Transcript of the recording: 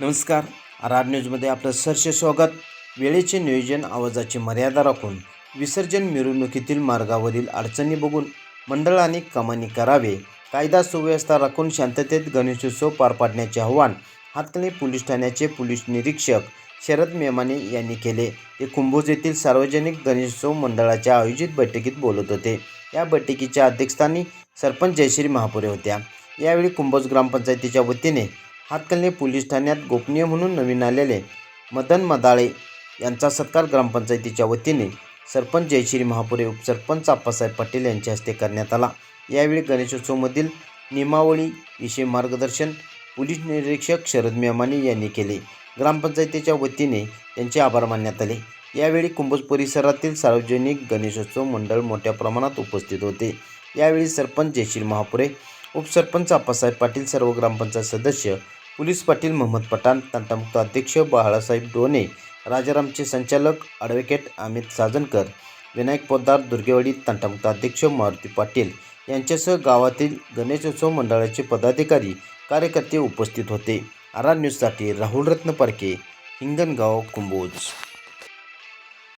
नमस्कार. आर न्यूजमध्ये आपलं सहर्ष स्वागत. वेळेचे नियोजन आवाजाची मर्यादा राखून विसर्जन मिरवणुकीतील मार्गावरील अडचणी बघून मंडळाने कमानी करावे. कायदा सुव्यवस्था राखून शांततेत गणेशोत्सव पार पाडण्याचे आव्हान हातकणी पोलीस ठाण्याचे पोलीस निरीक्षक शरद मेमाने यांनी केले. ते कुंभोज येथील सार्वजनिक गणेशोत्सव मंडळाच्या आयोजित बैठकीत बोलत होते. या बैठकीच्या अध्यक्षस्थानी सरपंच जयश्री महापुरे होत्या. यावेळी कुंभोज ग्रामपंचायतीच्या वतीने हातकलणे पोलीस ठाण्यात गोपनीय म्हणून नवीन आलेले मदन मदाळे यांचा सत्कार ग्रामपंचायतीच्या वतीने सरपंच जयश्री महापुरे उपसरपंच आप्पासाहेब पाटील यांच्या हस्ते करण्यात आला. यावेळी गणेशोत्सवमधील नियमावळीविषयी मार्गदर्शन पोलीस निरीक्षक शरद मेमाने यांनी केले. ग्रामपंचायतीच्या वतीने त्यांचे आभार मानण्यात आले. यावेळी कुंभोज परिसरातील सार्वजनिक गणेशोत्सव मंडळ मोठ्या प्रमाणात उपस्थित होते. यावेळी सरपंच जयश्री महापुरे उपसरपंच आप्पासाहेब पाटील सर्व ग्रामपंचायत सदस्य पोलीस पाटील मोहम्मद पठाण तंटामुक्त अध्यक्ष बाळासाहेब डोने राजारामचे संचालक ॲडव्होकेट अमित साजनकर विनायक पोद्दार दुर्गेवाडी तंटामुक्त अध्यक्ष मारुती पाटील यांच्यासह गावातील गणेशोत्सव मंडळाचे पदाधिकारी कार्यकर्ते उपस्थित होते. आरा न्यूजसाठी राहुल रत्न परके हिंगणगाव कुंभोज.